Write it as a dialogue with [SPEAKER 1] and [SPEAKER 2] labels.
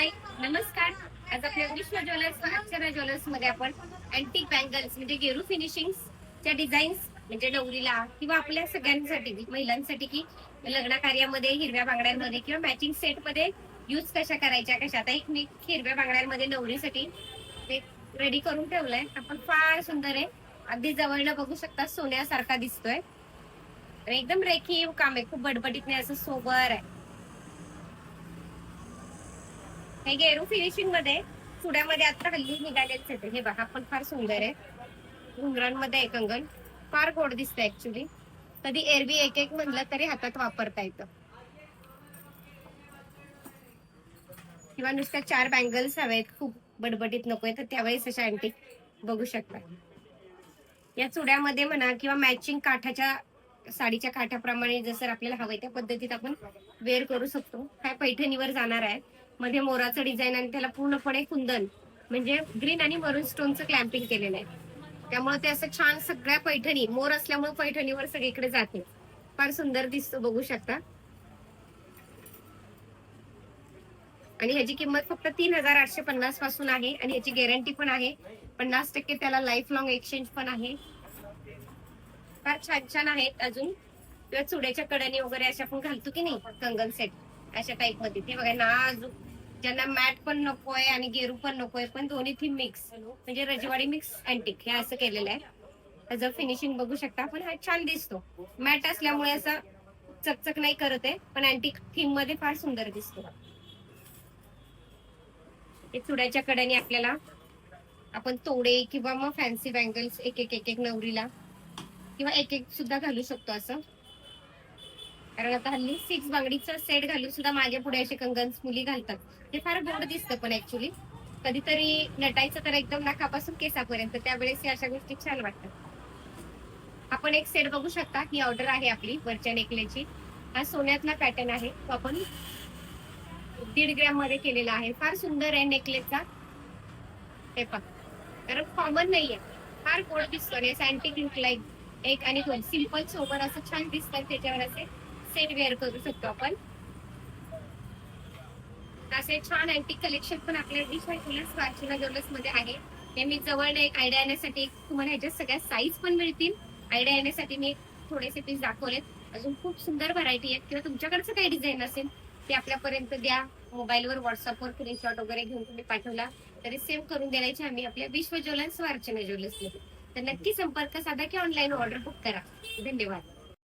[SPEAKER 1] हाय नमस्कार. आज आपल्या विश्व ज्वेलर्स अक्षरा ज्वेलर्समध्ये आपण अँटिक बँगल्स म्हणजे गेरू फिनिशिंग च्या डिझाईन्स म्हणजे नवरीला किंवा आपल्या सगळ्यांसाठी महिलांसाठी की लग्न कार्यामध्ये हिरव्या बांगड्यांमध्ये किंवा मॅचिंग सेटमध्ये यूज कशा करायच्या कशा आता एक मी हिरव्या बांगड्यांमध्ये नवरीसाठी ते रेडी करून ठेवलंय. आपण फार सुंदर आहे. अगदी जवळनं बघू शकता सोन्यासारखा दिसतोय. एकदम रेखीव काम आहे. खूप बडबडीत नाही असं सोबर आहे. हे गेरू फिनिशिंगमध्ये. चुड्यामध्ये आता हल्ली निघालेच येते हे बघा पण फार सुंदर आहे. घुंगरांमध्ये एक अंगण. फार गोड दिसतं ऍक्च्युली कधी एरबी एक एक म्हणलं तरी हातात वापरता येतं. किंवा नुसत्या चार बँगल्स हवेत खूप बडबडीत नकोय तर त्यावेळेस अशा अँटिक बघू शकता. या चुड्यामध्ये म्हणा किंवा मॅचिंग काठाच्या साडीच्या काठाप्रमाणे जसं आपल्याला हवं त्या पद्धतीत आपण वेअर करू शकतो. काय पैठणीवर जाणार आहे. मध्ये मोराचं डिझाईन आणि त्याला पूर्णपणे कुंदन म्हणजे ग्रीन आणि मरून स्टोनचं क्लॅम्पिंग केलेलं आहे. त्यामुळे ते असं छान सगळ्या पैठणी मोर असल्यामुळे पैठणीवर सगळीकडे जाते. फार सुंदर दिसतो बघू शकता. आणि ह्याची किंमत फक्त तीन हजार आठशे पन्नासपासून आहे आणि ह्याची गॅरंटी पण आहे. पन्नास टक्के त्याला लाईफ लॉंग एक्सचेंज पण आहे. फार छान छान आहेत अजून. किंवा चुड्याच्या कड्याने वगैरे अशा आपण घालतो की नाही कंगन सेट अशा टाइपमध्ये. ते बघा नाजूक. ज्यांना मॅट पण नकोय आणि गेरू पण नकोय पण दोन्ही थीम मिक्स म्हणजे रजवाडी मिक्स अँटिक हे असं केलेलं आहे. त्याचं फिनिशिंग बघू शकता पण हा छान दिसतो. मॅट असल्यामुळे असं चकचक नाही करत आहे पण अँटिक थीममध्ये फार सुंदर दिसतो. चुड्याच्या कड्याने आपल्याला आपण तोडे किंवा मग फॅन्सी बँगल्स एक एक एक एक नवरीला किंवा एक एक सुद्धा घालू शकतो असं. कारण आता हल्ली सिक्स बांगडीचा सेट घालून सुद्धा माझ्या पुढे असे कंगन्स मुली घालतात. ते फार गोड दिसतं पण ऍक्च्युली कधीतरी नटायचं तर एकदम नाकापासून केसापर्यंत. त्यावेळेस अशा गोष्टी छान वाटतात. आपण एक सेट बघू शकता. ही ऑर्डर आहे आपली वरच्या नेकलेची हा सोन्यातला पॅटर्न आहे. तो आपण दीड ग्रॅममध्ये केलेला आहे. फार सुंदर आहे नेकलेसचा हे पण कारण कॉमन नाहीये. फार गोड दिसतो आणि लुक लाईक एक आणि दोन. सिंपल सोबत असं छान दिसतात त्याच्यावर असे सेट वेअर करू शकतो आपण. असे छान अँटिक कलेक्शन पण आपल्या वार्चिना ज्वेलर्समध्ये आहे. हे मी जवळ एक आयडिया येण्यासाठी तुम्हाला ह्याच्यात सगळ्या साईज पण मिळतील. आयडिया येण्यासाठी मी थोडेसे पीस दाखवलेत. अजून खूप सुंदर व्हरायटी आहेत. किंवा तुमच्याकडचं काही डिझाईन असेल ते आपल्यापर्यंत द्या. मोबाईलवर व्हॉट्सअपवर स्क्रीनशॉट वगैरे घेऊन तुम्ही पाठवला. तरी सेव्ह करून देण्याची आम्ही आपल्या विश्व ज्वेलर्स वार्चना ज्वेलर्समध्ये. तर नक्की संपर्क साधा की ऑनलाईन ऑर्डर बुक करा. धन्यवाद.